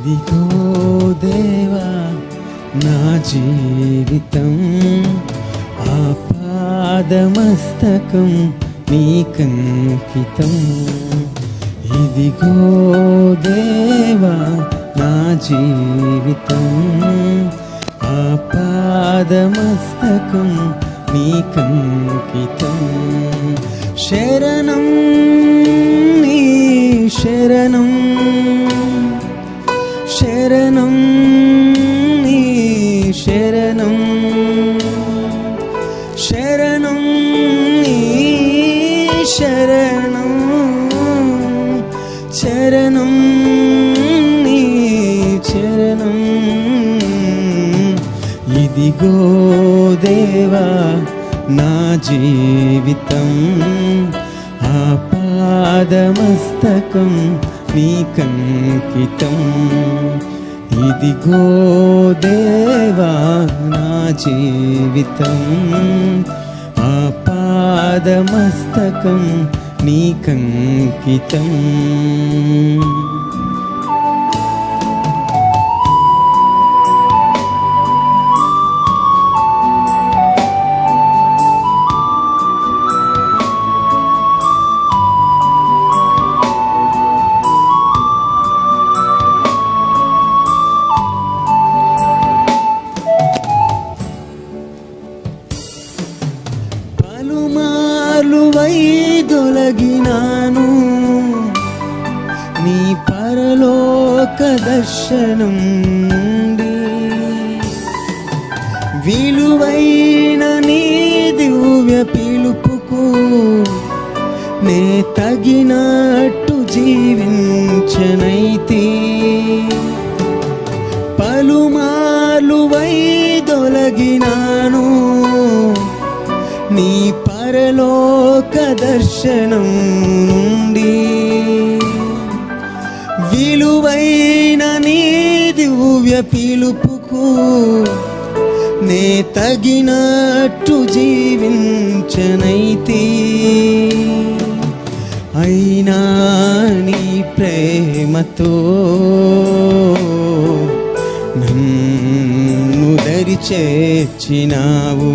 ఇదిగో దేవా నా జీవితం ఆ పాదమస్తకం నీకంకితం ఇదిగో దేవా నా జీవితం ఆ పాదమస్తకం నీకంకితం శరణం నీ శరణం శరణం శరణం నీ శరణం శరణం నీ చరణం ఇదిగో దేవా నా జీవితం ఆ ఆపాదమస్తకం నీకంకితం ఇదిగో దేవా నా జీవితం ఆ పాదమస్తకం నీకంకితం పలుమార్లు వైదొలగినాను నీ పరలోక దర్శనం నుండి. విలువైన నీ దివ్య పిలుపుకు నే తగినట్టు జీవించనై పరలోక దర్శనం నుండి విలువైన నీ దివ్య పిలుపుకు నే తగినట్టు జీవించనైతే అయినా నీ ప్రేమతో నన్ను దరి చేర్చినావు